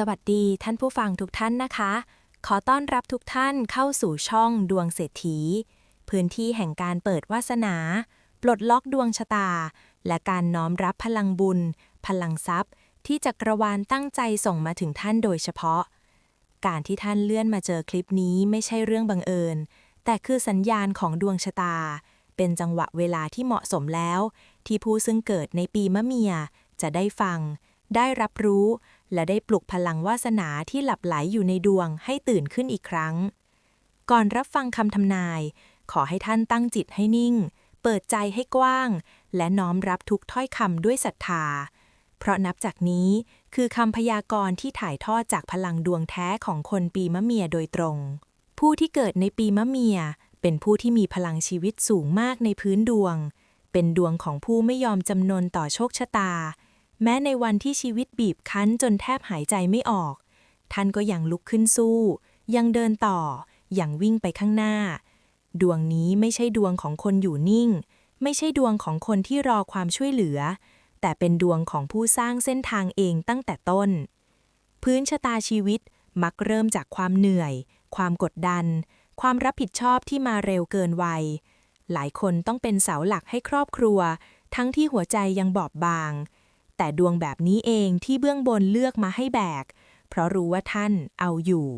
สวัสดีท่านผู้ฟังทุกท่านนะคะ ขอต้อนรับทุกท่านเข้าสู่ช่องดวงเศรษฐี พื้นที่แห่งการเปิดวาสนา ปลดล็อกดวงชะตา และการน้อมรับพลังบุญ พลังทรัพย์ ที่จักรวาลตั้งใจส่งมาถึงท่านโดยเฉพาะ การที่ท่านเลื่อนมาเจอคลิปนี้ไม่ใช่เรื่องบังเอิญ แต่คือสัญญาณของดวงชะตา เป็นจังหวะเวลาที่เหมาะสมแล้ว ที่ผู้ซึ่งเกิดในปีมะเมียจะได้ฟัง ได้รับรู้ และได้ปลุกพลังวาสนาที่หลับไหลอยู่ในดวงให้ตื่นขึ้นอีกครั้ง ก่อนรับฟังคำทำนาย ขอให้ท่านตั้งจิตให้นิ่ง เปิดใจให้กว้าง และน้อมรับทุกถ้อยคำด้วยศรัทธา เพราะนับจากนี้คือคำพยากรณ์ที่ถ่ายทอดจากพลังดวงแท้ของคนปีมะเมียโดยตรง ผู้ที่เกิดในปีมะเมีย เป็นผู้ที่มีพลังชีวิตสูงมากในพื้นดวง เป็นดวงของผู้ไม่ยอมจำนนต่อโชคชะตา แม้ในวันที่ชีวิตบีบคั้นจนแทบหายใจไม่ออก ท่านก็ยังลุกขึ้นสู้ ยังเดินต่อ ยังวิ่งไปข้างหน้า ดวงนี้ไม่ใช่ดวงของคนอยู่นิ่ง ไม่ใช่ดวงของคนที่รอความช่วยเหลือ แต่เป็นดวงของผู้สร้างเส้นทางเองตั้งแต่ต้น พื้นชะตาชีวิตมักเริ่มจากความเหนื่อย ความกดดัน ความรับผิดชอบที่มาเร็วเกินวัย หลายคนต้องเป็นเสาหลักให้ครอบครัว ทั้งที่หัวใจยังบอบบาง แต่ดวงแบบนี้เองที่เบื้องบนเลือกมาให้แบก เพราะรู้ว่าท่านเอาอยู่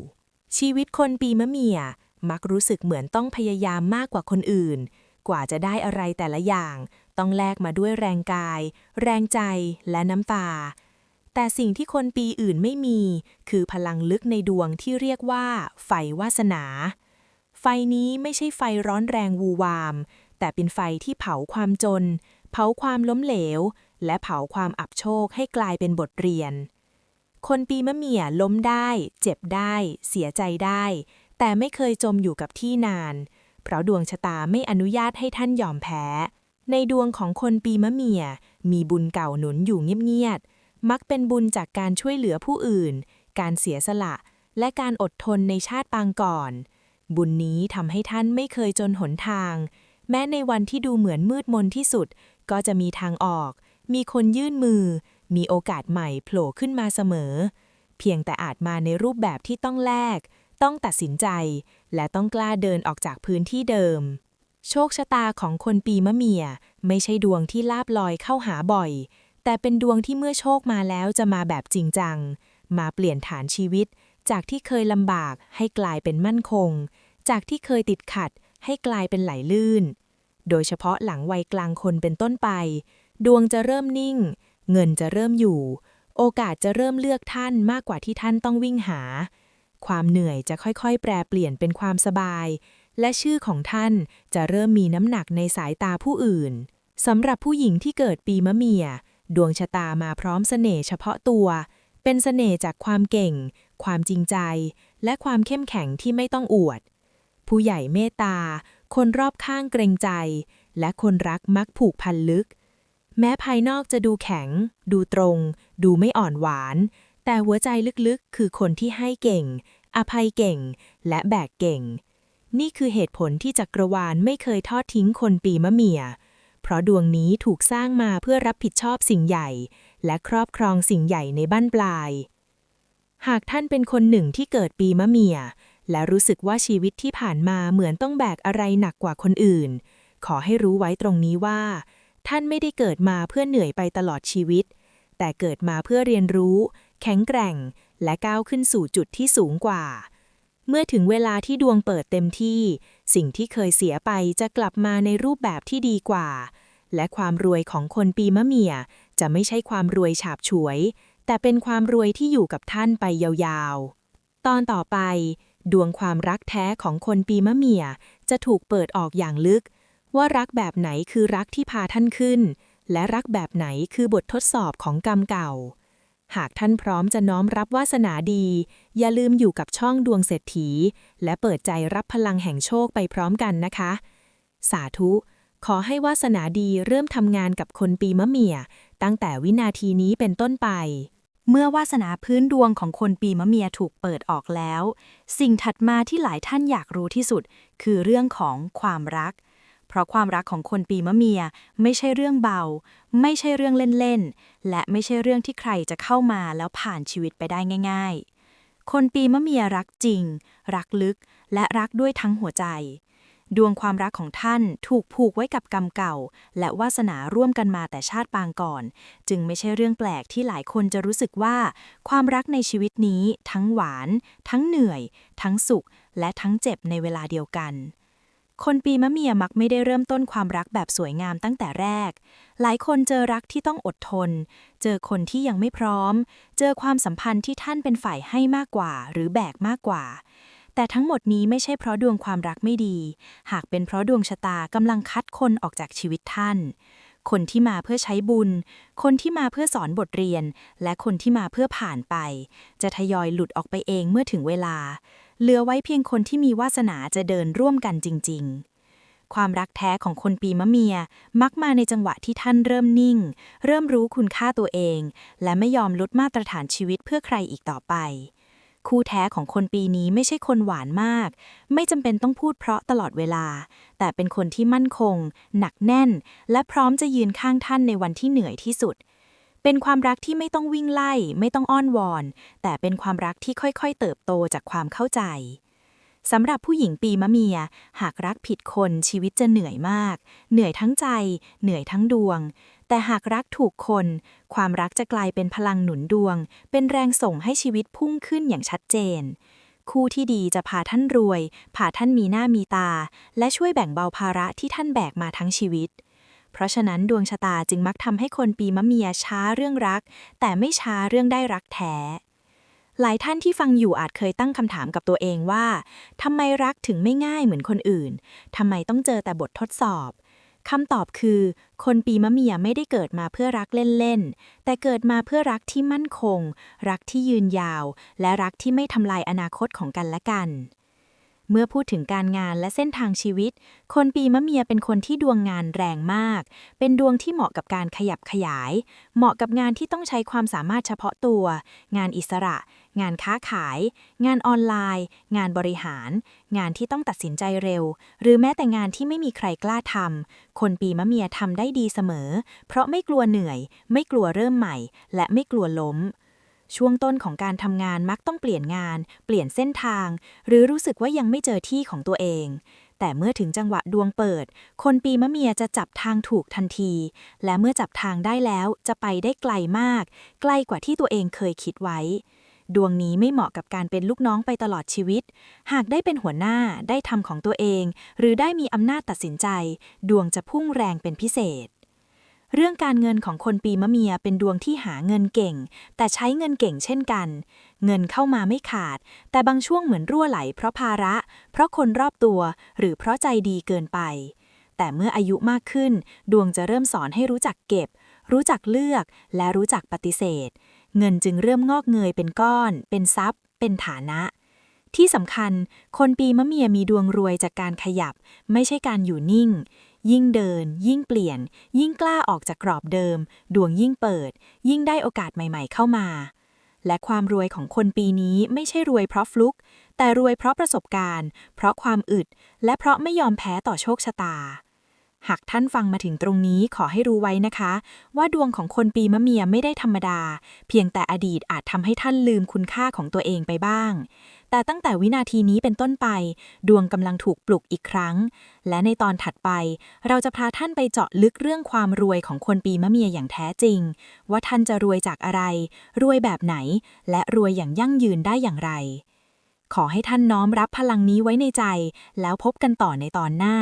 ชีวิตคนปีมะเมีย มักรู้สึกเหมือนต้องพยายามมากกว่าคนอื่น กว่าจะได้อะไรแต่ละอย่าง ต้องแลกมาด้วยแรงกาย แรงใจและน้ำตา แต่สิ่งที่คนปีอื่นไม่มี คือพลังลึกในดวงที่เรียกว่า ไฟวาสนา ไฟนี้ไม่ใช่ไฟร้อนแรงวูวาม แต่เป็นไฟที่เผาความจน เผาความล้มเหลว และเผาความอับโชคให้กลายเป็นบทเรียน คนปีมะเมียล้มได้ เจ็บได้ เสียใจได้ แต่ไม่เคยจมอยู่กับที่นาน เพราะดวงชะตาไม่อนุญาตให้ท่านยอมแพ้ ในดวงของคนปีมะเมียมีบุญเก่าหนุนอยู่เงียบๆ มักเป็นบุญจากการช่วยเหลือผู้อื่น การเสียสละ และการอดทนในชาติปางก่อน บุญนี้ทำให้ท่านไม่เคยจนหนทาง แม้ในวันที่ดูเหมือนมืดมนที่สุด ก็จะมีทางออก มีคนยื่นมือ มีโอกาสใหม่โผล่ขึ้นมาเสมอ เพียงแต่อาจมาในรูปแบบที่ต้องแลก ต้องตัดสินใจ และต้องกล้าเดินออกจากพื้นที่เดิม โชคชะตาของคนปีมะเมีย ไม่ใช่ดวงที่ลาบลอยเข้าหาบ่อย แต่เป็นดวงที่เมื่อโชคมาแล้วจะมาแบบจริงจัง มาเปลี่ยนฐานชีวิต จากที่เคยลำบากให้กลายเป็นมั่นคง จากที่เคยติดขัดให้กลายเป็นไหลลื่น โดยเฉพาะหลังวัยกลางคนเป็นต้นไป ดวงจะเริ่มนิ่ง เงินจะเริ่มอยู่ โอกาสจะเริ่มเลือกท่านมากกว่าที่ท่านต้องวิ่งหา ความเหนื่อยจะค่อยๆ แปรเปลี่ยนเป็นความสบาย และชื่อของท่านจะเริ่มมีน้ำหนักในสายตาผู้อื่นสำหรับผู้หญิงที่เกิดปีมะเมีย ดวงชะตามาพร้อมเสน่ห์เฉพาะตัว เป็นเสน่ห์จากความเก่ง ความจริงใจ และความเข้มแข็งที่ไม่ต้องอวด ผู้ใหญ่เมตตา คนรอบข้างเกรงใจ และคนรักมักผูกพันลึก แม้ภายนอกจะดูแข็ง ดูตรง ดูไม่อ่อนหวาน แต่หัวใจลึกๆ คือคนที่ให้เก่ง อภัยเก่ง และแบกเก่ง นี่คือเหตุผลที่จักรวาลไม่เคยทอดทิ้งคนปีมะเมีย เพราะดวงนี้ถูกสร้างมาเพื่อรับผิดชอบสิ่งใหญ่ และครอบครองสิ่งใหญ่ในบั้นปลาย หากท่านเป็นคนหนึ่งที่เกิดปีมะเมีย และรู้สึกว่าชีวิตที่ผ่านมาเหมือนต้องแบกอะไรหนักกว่าคนอื่น ขอให้รู้ไว้ตรงนี้ว่า ท่านไม่ได้เกิดมาเพื่อเหนื่อยไปตลอดชีวิต แต่เกิดมาเพื่อเรียนรู้ แข็งแกร่ง และก้าวขึ้นสู่จุดที่สูงกว่า เมื่อถึงเวลาที่ดวงเปิดเต็มที่ สิ่งที่เคยเสียไปจะกลับมาในรูปแบบที่ดีกว่า และความรวยของคนปีมะเมียจะไม่ใช่ความรวยฉาบฉวย แต่เป็นความรวยที่อยู่กับท่านไปยาวๆ ตอนต่อไป ดวงความรักแท้ของคนปีมะเมียจะถูกเปิดออกอย่างลึก ว่ารักแบบไหนคือรักที่พาท่านขึ้น และรักแบบไหนคือบททดสอบของกรรมเก่า หากท่านพร้อมจะน้อมรับวาสนาดี อย่าลืมอยู่กับช่องดวงเศรษฐี และเปิดใจรับพลังแห่งโชคไปพร้อมกันนะคะ สาธุ ขอให้วาสนาดีเริ่มทำงานกับคนปีมะเมีย ตั้งแต่วินาทีนี้เป็นต้นไป เมื่อวาสนาพื้นดวงของคนปีมะเมียถูกเปิดออกแล้ว สิ่งถัดมาที่หลายท่านอยากรู้ที่สุด คือเรื่องของความรัก เพราะความรักของคนปีมะเมียไม่ใช่เรื่องเบา ไม่ใช่เรื่องเล่นๆ และไม่ใช่เรื่องที่ใครจะเข้ามาแล้วผ่านชีวิตไปได้ง่าย ๆ คนปีมะเมียรักจริง รักลึก และรักด้วยทั้งหัวใจ ดวงความรักของท่านถูกผูกไว้กับกรรมเก่า และวาสนาร่วมกันมาแต่ชาติปางก่อน จึงไม่ใช่เรื่องแปลกที่หลายคนจะรู้สึกว่า ความรักในชีวิตนี้ ทั้งหวาน ทั้งเหนื่อย ทั้งสุข และทั้งเจ็บในเวลาเดียวกันคนปีมะเมียมักไม่ได้เริ่มต้นความรักแบบสวยงามตั้งแต่แรก หลายคนเจอรักที่ต้องอดทน เจอคนที่ยังไม่พร้อม เจอความสัมพันธ์ที่ท่านเป็นฝ่ายให้มากกว่า หรือแบกมากกว่า แต่ทั้งหมดนี้ไม่ใช่เพราะดวงความรักไม่ดี หากเป็นเพราะดวงชะตากำลังคัดคนออกจากชีวิตท่าน คนที่มาเพื่อใช้บุญ คนที่มาเพื่อสอนบทเรียน และคนที่มาเพื่อผ่านไป จะทยอยหลุดออกไปเองเมื่อถึงเวลา เหลือไว้เพียงคนที่มีวาสนาจะเดินร่วมกันจริง ๆความรักแท้ของคนปีมะเมีย มักมาในจังหวะที่ท่านเริ่มนิ่ง เริ่มรู้คุณค่าตัวเอง และไม่ยอมลดมาตรฐานชีวิตเพื่อใครอีกต่อไป คู่แท้ของคนปีนี้ไม่ใช่คนหวานมาก ไม่จำเป็นต้องพูดเพราะตลอดเวลา แต่เป็นคนที่มั่นคง หนักแน่น และพร้อมจะยืนข้างท่านในวันที่เหนื่อยที่สุด เป็นความรักที่ไม่ต้องวิ่งไล่ ไม่ต้องอ้อนวอน แต่เป็นความรักที่ค่อยๆ เติบโตจากความเข้าใจสำหรับผู้หญิงปีมะเมีย หากรักผิดคนชีวิตจะเหนื่อยมาก เหนื่อยทั้งใจ เหนื่อยทั้งดวง แต่หากรักถูกคน ความรักจะกลายเป็นพลังหนุนดวง เป็นแรงส่งให้ชีวิตพุ่งขึ้นอย่างชัดเจน คู่ที่ดีจะพาท่านรวย พาท่านมีหน้ามีตา และช่วยแบ่งเบาภาระที่ท่านแบกมาทั้งชีวิต เพราะฉะนั้นดวงชะตาจึงมักทำให้คนปีมะเมียช้าเรื่องรัก แต่ไม่ช้าเรื่องได้รักแท้หลายท่านที่ฟังอยู่อาจเคยตั้งคำถามกับตัวเองว่าทำไมรักถึงไม่ง่ายเหมือนคนอื่นทำไมต้องเจอแต่บททดสอบ คำตอบคือ คนปีมะเมียไม่ได้เกิดมาเพื่อรักเล่นๆ แต่เกิดมาเพื่อรักที่มั่นคง รักที่ยืนยาว และรักที่ไม่ทำลายอนาคตของกันและกัน เมื่อพูดถึงการงานและเส้นทางชีวิต คนปีมะเมียเป็นคนที่ดวงงานแรงมาก เป็นดวงที่เหมาะกับการขยับขยาย เหมาะกับงานที่ต้องใช้ความสามารถเฉพาะตัว งานอิสระ งานค้าขาย งานออนไลน์ งานบริหาร งานที่ต้องตัดสินใจเร็ว หรือแม้แต่งานที่ไม่มีใครกล้าทำ คนปีมะเมียทำได้ดีเสมอ เพราะไม่กลัวเหนื่อย ไม่กลัวเริ่มใหม่ และไม่กลัวล้มช่วงต้นของการทำงานมักต้องเปลี่ยนงาน เปลี่ยนเส้นทาง หรือรู้สึกว่ายังไม่เจอที่ของตัวเอง แต่เมื่อถึงจังหวะดวงเปิด คนปีมะเมียจะจับทางถูกทันที และเมื่อจับทางได้แล้วจะไปได้ไกลมาก ไกลกว่าที่ตัวเองเคยคิดไว้ ดวงนี้ไม่เหมาะกับการเป็นลูกน้องไปตลอดชีวิต หากได้เป็นหัวหน้าได้ทำของตัวเอง หรือได้มีอำนาจตัดสินใจ ดวงจะพุ่งแรงเป็นพิเศษ เรื่องการเงินของคนปีมะเมียเป็นดวงที่หาเงินเก่ง แต่ใช้เงินเก่งเช่นกัน เงินเข้ามาไม่ขาด แต่บางช่วงเหมือนรั่วไหล เพราะภาระ เพราะคนรอบตัว หรือเพราะใจดีเกินไป แต่เมื่ออายุมากขึ้น ดวงจะเริ่มสอนให้รู้จักเก็บรู้จักเลือกและรู้จักปฏิเสธ เงินจึงเริ่มงอกเงยเป็นก้อน เป็นทรัพย์ เป็นฐานะ ที่สำคัญ คนปีมะเมียมีดวงรวยจากการขยับ ไม่ใช่การอยู่นิ่ง ยิ่งเดิน ยิ่งเปลี่ยน ยิ่งกล้าออกจากกรอบเดิม ดวงยิ่งเปิด ยิ่งได้โอกาสใหม่ ๆ เข้ามา และความรวยของคนปีนี้ไม่ใช่รวยเพราะฟลุก แต่รวยเพราะประสบการณ์ เพราะความอึด และเพราะไม่ยอมแพ้ต่อโชคชะตา หากท่านฟังมาถึงตรงนี้ขอให้รู้ไว้นะคะ ว่าดวงของคนปีมะเมียไม่ได้ธรรมดา เพียงแต่อดีตอาจทำให้ท่านลืมคุณค่าของตัวเองไปบ้าง แต่ตั้งแต่วินาทีนี้เป็นต้นไป ดวงกำลังถูกปลุกอีกครั้ง และในตอนถัดไป เราจะพาท่านไปเจาะลึกเรื่องความรวยของคนปีมะเมียอย่างแท้จริง ว่าท่านจะรวยจากอะไร รวยแบบไหน และรวยอย่างยั่งยืนได้อย่างไร ขอให้ท่านน้อมรับพลังนี้ไว้ในใจ แล้วพบกันต่อในตอนหน้า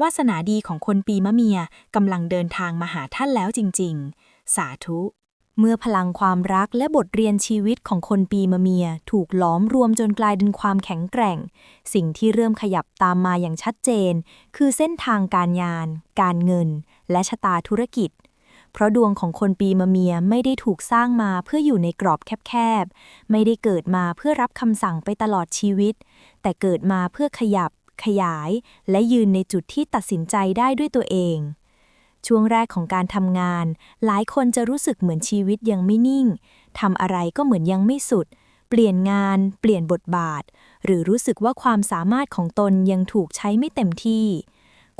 วาสนาดีของคนปีมะเมียกำลังเดินทางมาหาท่านแล้วจริง ๆ สาธุ เมื่อพลังความรักและบทเรียนชีวิตของคนปีมะเมียถูกล้อมรวมจนกลายเป็นความแข็งแกร่ง สิ่งที่เริ่มขยับตามมาอย่างชัดเจน คือเส้นทางการงาน การเงิน และชะตาธุรกิจ เพราะดวงของคนปีมะเมียไม่ได้ถูกสร้างมาเพื่ออยู่ในกรอบแคบๆ ไม่ได้เกิดมาเพื่อรับคำสั่งไปตลอดชีวิต แต่เกิดมาเพื่อขยับ ขยาย และยืนในจุดที่ตัดสินใจได้ด้วยตัวเอง ช่วงแรกของการทำงาน หลายคนจะรู้สึกเหมือนชีวิตยังไม่นิ่งทำอะไรก็เหมือนยังไม่สุด เปลี่ยนงาน เปลี่ยนบทบาท หรือรู้สึกว่าความสามารถของตนยังถูกใช้ไม่เต็มที่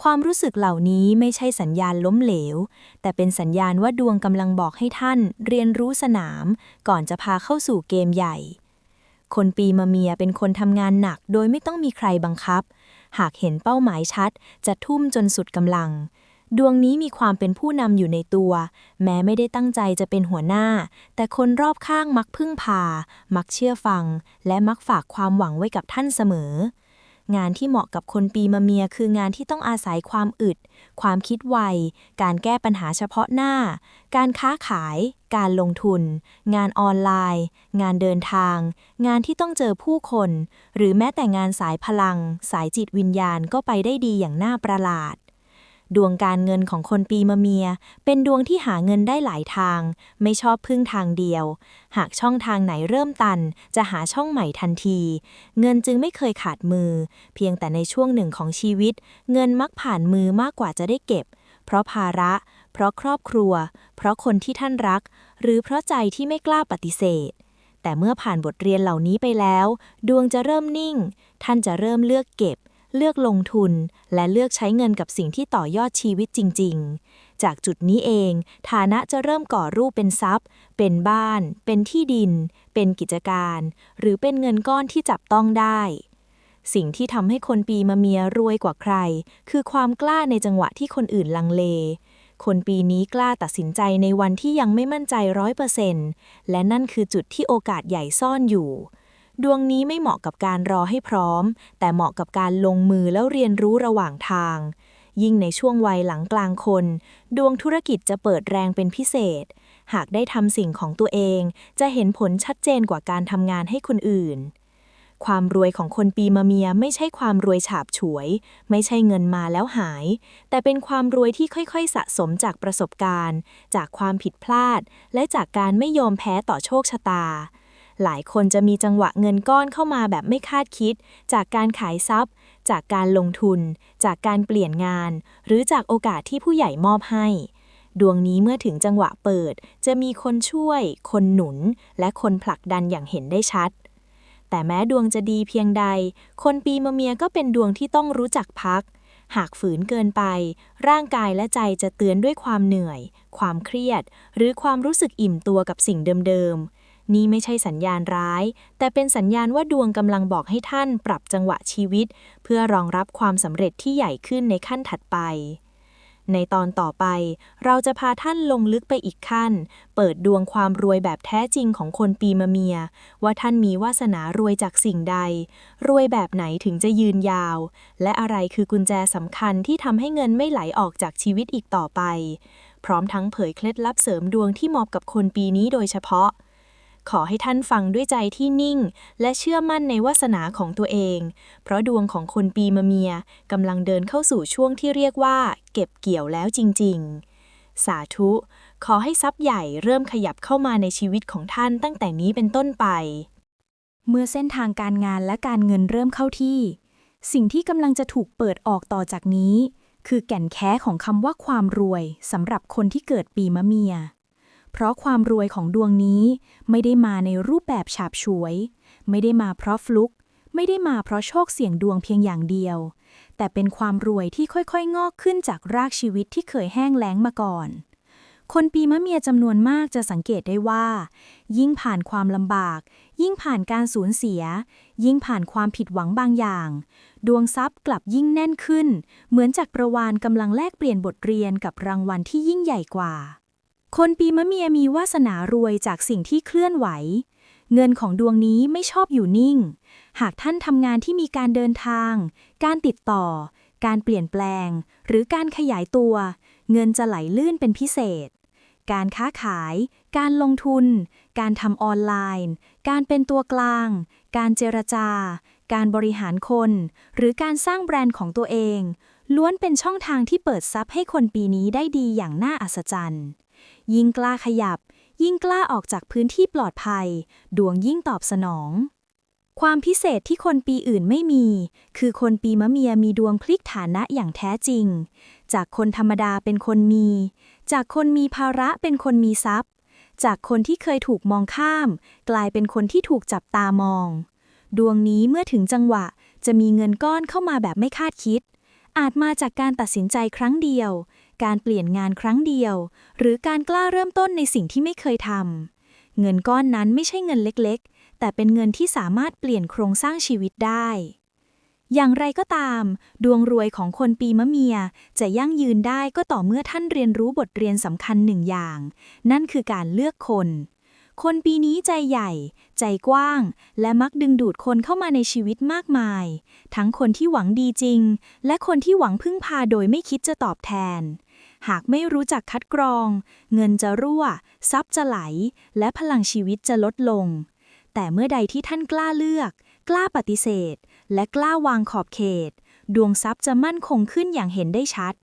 ความรู้สึกเหล่านี้ไม่ใช่สัญญาณล้มเหลว แต่เป็นสัญญาณว่าดวงกำลังบอกให้ท่านเรียนรู้สนาม ก่อนจะพาเข้าสู่เกมใหญ่ คนปีมะเมียเป็นคนทำงานหนักโดยไม่ต้องมีใครบังคับ หากเห็นเป้าหมายชัด จะทุ่มจนสุดกำลัง ดวงนี้มีความเป็นผู้นำอยู่ในตัว แม้ไม่ได้ตั้งใจจะเป็นหัวหน้า แต่คนรอบข้างมักพึ่งพา มักเชื่อฟัง และมักฝากความหวังไว้กับท่านเสมอ งานที่เหมาะกับคนปีมะเมียคืองานที่ต้องอาศัยความอึด ความคิดไว การแก้ปัญหาเฉพาะหน้า การค้าขาย การลงทุน งานออนไลน์ งานเดินทาง งานที่ต้องเจอผู้คน หรือแม้แต่งานสายพลัง สายจิตวิญญาณก็ไปได้ดีอย่างน่าประหลาด ดวงการเงินของคนปีมะเมีย เป็นดวงที่หาเงินได้หลายทาง ไม่ชอบพึ่งทางเดียว หากช่องทางไหนเริ่มตัน จะหาช่องใหม่ทันที เงินจึงไม่เคยขาดมือ เพียงแต่ในช่วงหนึ่งของชีวิต เงินมักผ่านมือมากกว่าจะได้เก็บ เพราะภาระ เพราะครอบครัว เพราะคนที่ท่านรัก หรือเพราะใจที่ไม่กล้าปฏิเสธแต่เมื่อผ่านบทเรียนเหล่านี้ไปแล้ว ดวงจะเริ่มนิ่ง ท่านจะเริ่มเลือกเก็บ เลือกลงทุน และเลือกใช้เงินกับสิ่งที่ต่อยอดชีวิตจริง ๆ จากจุดนี้เอง ฐานะจะเริ่มก่อรูปเป็นทรัพย์ เป็นบ้าน เป็นที่ดิน เป็นกิจการ หรือเป็นเงินก้อนที่จับต้องได้ สิ่งที่ทำให้คนปีมะเมียรวยกว่าใคร คือความกล้าในจังหวะที่คนอื่นลังเลคนปีนี้กล้าตัดสินใจในวันที่ยังไม่มั่นใจร้อยเปอร์เซ็นต์และนั่นคือจุดที่โอกาสใหญ่ซ่อนอยู่ ดวงนี้ไม่เหมาะกับการรอให้พร้อม แต่เหมาะกับการลงมือแล้วเรียนรู้ระหว่างทาง ยิ่งในช่วงวัยหลังกลางคน ดวงธุรกิจจะเปิดแรงเป็นพิเศษ หากได้ทำสิ่งของตัวเอง จะเห็นผลชัดเจนกว่าการทำงานให้คนอื่น ความรวยของคนปีมะเมียไม่ใช่ความรวยฉาบฉวย ไม่ใช่เงินมาแล้วหาย แต่เป็นความรวยที่ค่อยๆ สะสมจากประสบการณ์ จากความผิดพลาด และจากการไม่ยอมแพ้ต่อโชคชะตา หลายคนจะมีจังหวะเงินก้อนเข้ามาแบบไม่คาดคิด จากการขายทรัพย์ จากการลงทุน จากการเปลี่ยนงาน หรือจากโอกาสที่ผู้ใหญ่มอบให้ ดวงนี้เมื่อถึงจังหวะเปิด จะมีคนช่วย คนหนุน และคนผลักดันอย่างเห็นได้ชัด แต่แม้ดวงจะดีเพียงใด คนปีมะเมียก็เป็นดวงที่ต้องรู้จักพัก หากฝืนเกินไป ร่างกายและใจจะเตือนด้วยความเหนื่อย ความเครียด หรือความรู้สึกอิ่มตัวกับสิ่งเดิมๆ นี่ไม่ใช่สัญญาณร้าย แต่เป็นสัญญาณว่าดวงกำลังบอกให้ท่านปรับจังหวะชีวิต เพื่อรองรับความสำเร็จที่ใหญ่ขึ้นในขั้นถัดไป ในตอนต่อไป เราจะพาท่านลงลึกไปอีกขั้น เปิดดวงความรวยแบบแท้จริงของคนปีมะเมีย ว่าท่านมีวาสนารวยจากสิ่งใด รวยแบบไหนถึงจะยืนยาว และอะไรคือกุญแจสำคัญที่ทำให้เงินไม่ไหลออกจากชีวิตอีกต่อไป พร้อมทั้งเผยเคล็ดลับเสริมดวงที่เหมาะกับคนปีนี้โดยเฉพาะ ขอให้ท่านฟังด้วยใจที่นิ่ง และเชื่อมั่นในวาสนาของตัวเอง เพราะดวงของคนปีมะเมียกำลังเดินเข้าสู่ช่วงที่เรียกว่า เก็บเกี่ยวแล้วจริง ๆ สาธุ ขอให้ทรัพย์ใหญ่เริ่มขยับเข้ามาในชีวิตของท่านตั้งแต่นี้เป็นต้นไป เมื่อเส้นทางการงานและการเงินเริ่มเข้าที่ สิ่งที่กำลังจะถูกเปิดออกต่อจากนี้ คือแก่นแค้ของคำว่าความรวยสำหรับคนที่เกิดปีมะเมีย เพราะความรวยของดวงนี้ไม่ได้มาในรูปแบบฉาบฉวย ไม่ได้มาเพราะฟลุก ไม่ได้มาเพราะโชคเสี่ยงดวงเพียงอย่างเดียว แต่เป็นความรวยที่ค่อยๆ งอกขึ้นจากรากชีวิตที่เคยแห้งแล้งมาก่อน คนปีมะเมียจำนวนมากจะสังเกตได้ว่า ยิ่งผ่านความลำบาก ยิ่งผ่านการสูญเสีย ยิ่งผ่านความผิดหวังบางอย่าง ดวงทรัพย์กลับยิ่งแน่นขึ้น เหมือนจากประวานกำลังแลกเปลี่ยนบทเรียนกับรางวัลที่ยิ่งใหญ่กว่า คนปีมะเมียมีวาสนารวยจากสิ่งที่เคลื่อนไหว เงินของดวงนี้ไม่ชอบอยู่นิ่ง หากท่านทำงานที่มีการเดินทาง การติดต่อ การเปลี่ยนแปลง หรือการขยายตัว เงินจะไหลลื่นเป็นพิเศษ การค้าขาย การลงทุน การทำออนไลน์ การเป็นตัวกลาง การเจรจา การบริหารคน หรือการสร้างแบรนด์ของตัวเอง ล้วนเป็นช่องทางที่เปิดทรัพย์ให้คนปีนี้ได้ดีอย่างน่าอัศจรรย์ ยิ่งกล้าขยับ ยิ่งกล้าออกจากพื้นที่ปลอดภัย ดวงยิ่งตอบสนอง ความพิเศษที่คนปีอื่นไม่มี คือคนปีมะเมียมีดวงพลิกฐานะอย่างแท้จริง จากคนธรรมดาเป็นคนมี จากคนมีภาระเป็นคนมีทรัพย์ จากคนที่เคยถูกมองข้าม กลายเป็นคนที่ถูกจับตามอง ดวงนี้เมื่อถึงจังหวะจะมีเงินก้อนเข้ามาแบบไม่คาดคิดอาจมาจากการตัดสินใจครั้งเดียว การเปลี่ยนงานครั้งเดียว หรือการกล้าเริ่มต้นในสิ่งที่ไม่เคยทำเงินก้อนนั้นไม่ใช่เงินเล็กๆ แต่เป็นเงินที่สามารถเปลี่ยนโครงสร้างชีวิตได้ อย่างไรก็ตาม ดวงรวยของคนปีมะเมียจะยั่งยืนได้ก็ต่อเมื่อท่านเรียนรู้บทเรียนสำคัญหนึ่งอย่าง นั่นคือการเลือกคน คนปีนี้ใจใหญ่ ใจกว้าง และมักดึงดูดคนเข้ามาในชีวิตมากมาย ทั้งคนที่หวังดีจริง และคนที่หวังพึ่งพาโดยไม่คิดจะตอบแทน หากไม่รู้จักคัดกรอง เงินจะรั่ว ทรัพย์จะไหล และพลังชีวิตจะลดลง แต่เมื่อใดที่ท่านกล้าเลือก กล้าปฏิเสธ และกล้าวางขอบเขต ดวงทรัพย์จะมั่นคงขึ้นอย่างเห็นได้ชัด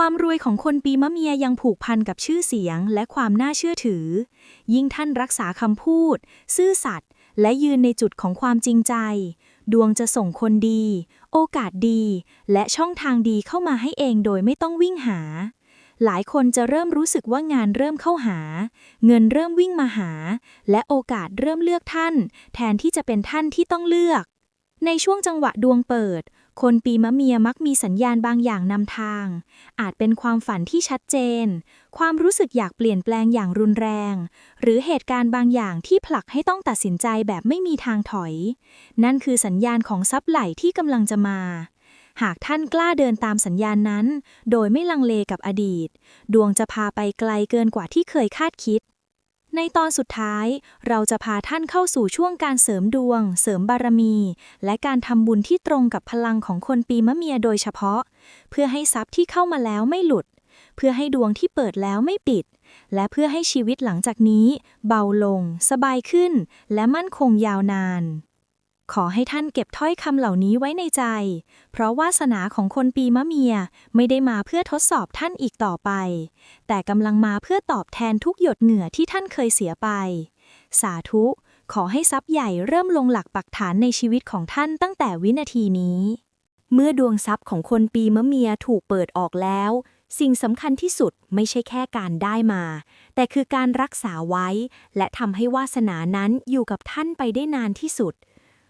ความรวยของคนปีมะเมียยังผูกพันกับชื่อเสียงและความน่าเชื่อถือ ยิ่งท่านรักษาคำพูด ซื่อสัตย์และยืนในจุดของความจริงใจ ดวงจะส่งคนดี โอกาสดี และช่องทางดีเข้ามาให้เองโดยไม่ต้องวิ่งหา หลายคนจะเริ่มรู้สึกว่างานเริ่มเข้าหา เงินเริ่มวิ่งมาหา และโอกาสเริ่มเลือกท่าน แทนที่จะเป็นท่านที่ต้องเลือกในช่วงจังหวะดวงเปิด คนปีมะเมียมักมีสัญญาณบางอย่างนำทาง อาจเป็นความฝันที่ชัดเจน ความรู้สึกอยากเปลี่ยนแปลงอย่างรุนแรง หรือเหตุการณ์บางอย่างที่ผลักให้ต้องตัดสินใจแบบไม่มีทางถอย นั่นคือสัญญาณของทรัพย์ไหลที่กำลังจะมา หากท่านกล้าเดินตามสัญญาณนั้น โดยไม่ลังเลกับอดีต ดวงจะพาไปไกลเกินกว่าที่เคยคาดคิด ในตอนสุดท้าย เราจะพาท่านเข้าสู่ช่วงการเสริมดวง เสริมบารมี และการทำบุญที่ตรงกับพลังของคนปีมะเมียโดยเฉพาะ เพื่อให้ทรัพย์ที่เข้ามาแล้วไม่หลุด เพื่อให้ดวงที่เปิดแล้วไม่ปิด และเพื่อให้ชีวิตหลังจากนี้ เบาลง สบายขึ้น และมั่นคงยาวนาน ขอให้ท่านเก็บถ้อยคำเหล่านี้ไว้ในใจ เพราะวาสนาของคนปีมะเมียไม่ได้มาเพื่อทดสอบท่านอีกต่อไป แต่กำลังมาเพื่อตอบแทนทุกหยดเหงื่อที่ท่านเคยเสียไป สาธุ ขอให้ทรัพย์ใหญ่เริ่มลงหลักปักฐานในชีวิตของท่านตั้งแต่วินาทีนี้ เมื่อดวงทรัพย์ของคนปีมะเมียถูกเปิดออกแล้ว สิ่งสำคัญที่สุดไม่ใช่แค่การได้มา แต่คือการรักษาไว้ และทำให้วาสนานั้นอยู่กับท่านไปได้นานที่สุด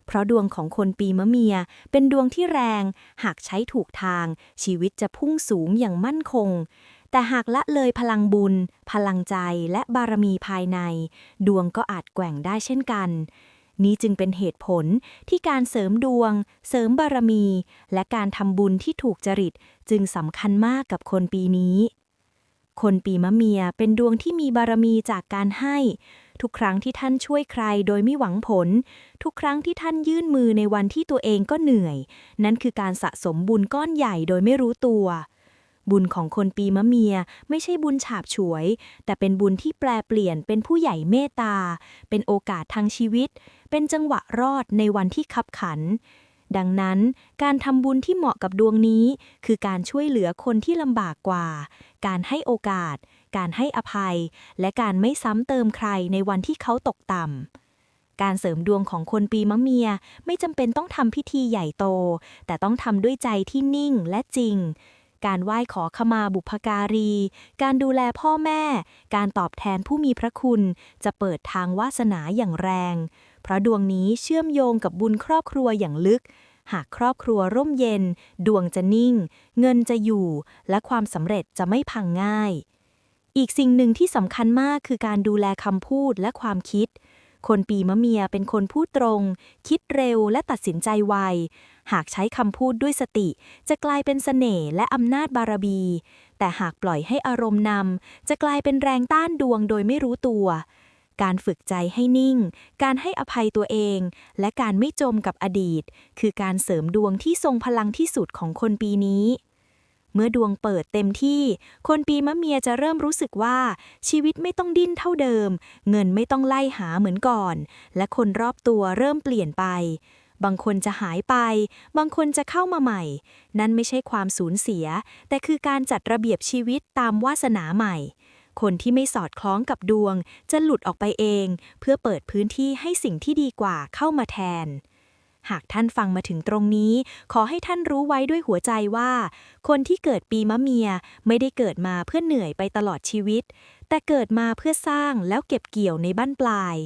เพราะดวงของคนปีมะเมียเป็นดวงที่แรง หากใช้ถูกทาง ชีวิตจะพุ่งสูงอย่างมั่นคง แต่หากละเลยพลังบุญ พลังใจและบารมีภายใน ดวงก็อาจแกว่งได้เช่นกัน นี้จึงเป็นเหตุผลที่การเสริมดวง เสริมบารมี และการทำบุญที่ถูกจริตจึงสำคัญมากกับคนปีนี้คนปีมะเมียเป็นดวงที่มีบารมีจากการให้ ทุกครั้งที่ท่านช่วยใครโดยไม่หวังผล ทุกครั้งที่ท่านยื่นมือในวันที่ตัวเองก็เหนื่อย นั่นคือการสะสมบุญก้อนใหญ่โดยไม่รู้ตัว บุญของคนปีมะเมียไม่ใช่บุญฉาบฉวย แต่เป็นบุญที่แปลเปลี่ยนเป็นผู้ใหญ่เมตตา เป็นโอกาสทางชีวิต เป็นจังหวะรอดในวันที่คับขันดังนั้นการทำบุญที่เหมาะกับดวงนี้ คือการช่วยเหลือคนที่ลำบากกว่า การให้โอกาส การให้อภัย และการไม่ซ้ำเติมใครในวันที่เขาตกต่ำ การเสริมดวงของคนปีมะเมียไม่จำเป็นต้องทำพิธีใหญ่โต แต่ต้องทำด้วยใจที่นิ่งและจริง การไหว้ขอขมาบุพการี การดูแลพ่อแม่ การตอบแทนผู้มีพระคุณ จะเปิดทางวาสนาอย่างแรง เพราะดวงนี้เชื่อมโยงกับบุญครอบครัวอย่างลึกหากครอบครัวร่มเย็น ดวงจะนิ่ง เงินจะอยู่ และความสำเร็จจะไม่พังง่าย อีกสิ่งหนึ่งที่สำคัญมากคือการดูแลคำพูดและความคิด คนปีมะเมียเป็นคนพูดตรง คิดเร็วและตัดสินใจไว หากใช้คำพูดด้วยสติ จะกลายเป็นเสน่ห์และอำนาจบารมีแต่หากปล่อยให้อารมณ์นำจะกลายเป็นแรงต้านดวงโดยไม่รู้ตัว การฝึกใจให้นิ่ง การให้อภัยตัวเอง และการไม่จมกับอดีต คือการเสริมดวงที่ทรงพลังที่สุดของคนปีนี้ เมื่อดวงเปิดเต็มที่ คนปีมะเมียจะเริ่มรู้สึกว่า ชีวิตไม่ต้องดิ้นเท่าเดิม เงินไม่ต้องไล่หาเหมือนก่อน และคนรอบตัวเริ่มเปลี่ยนไป บางคนจะหายไป บางคนจะเข้ามาใหม่ นั่นไม่ใช่ความสูญเสีย แต่คือการจัดระเบียบชีวิตตามวาสนาใหม่คนที่ไม่สอดคล้องกับดวง จะหลุดออกไปเอง เพื่อเปิดพื้นที่ให้สิ่งที่ดีกว่าเข้ามาแทน หากท่านฟังมาถึงตรงนี้ ขอให้ท่านรู้ไว้ด้วยหัวใจว่า คนที่เกิดปีมะเมียไม่ได้เกิดมาเพื่อเหนื่อยไปตลอดชีวิต แต่เกิดมาเพื่อสร้างแล้วเก็บเกี่ยวในบั้นปลาย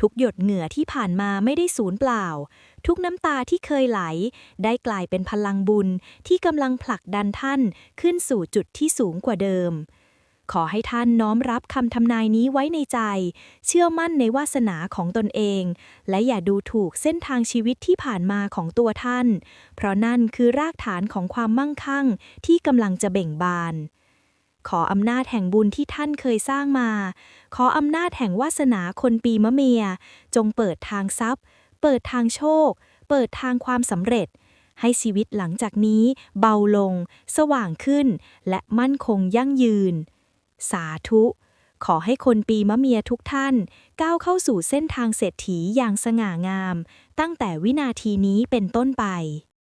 ทุกหยดเหงื่อที่ผ่านมาไม่ได้สูญเปล่า ทุกน้ำตาที่เคยไหล ได้กลายเป็นพลังบุญที่กำลังผลักดันท่านขึ้นสู่จุดที่สูงกว่าเดิม ขอให้ท่านน้อมรับคำทำนายนี้ไว้ในใจ เชื่อมั่นในวาสนาของตนเอง และอย่าดูถูกเส้นทางชีวิตที่ผ่านมาของตัวท่าน เพราะนั่นคือรากฐานของความมั่งคั่งที่กำลังจะเบ่งบาน ขออำนาจแห่งบุญที่ท่านเคยสร้างมา ขออำนาจแห่งวาสนาคนปีมะเมีย จงเปิดทางทรัพย์ เปิดทางโชค เปิดทางความสำเร็จให้ชีวิตหลังจากนี้เบาลง สว่างขึ้น และมั่นคงยั่งยืน สาธุ ขอให้คนปีมะเมียทุกท่าน ก้าวเข้าสู่เส้นทางเศรษฐีอย่างสง่างาม ตั้งแต่วินาทีนี้เป็นต้นไป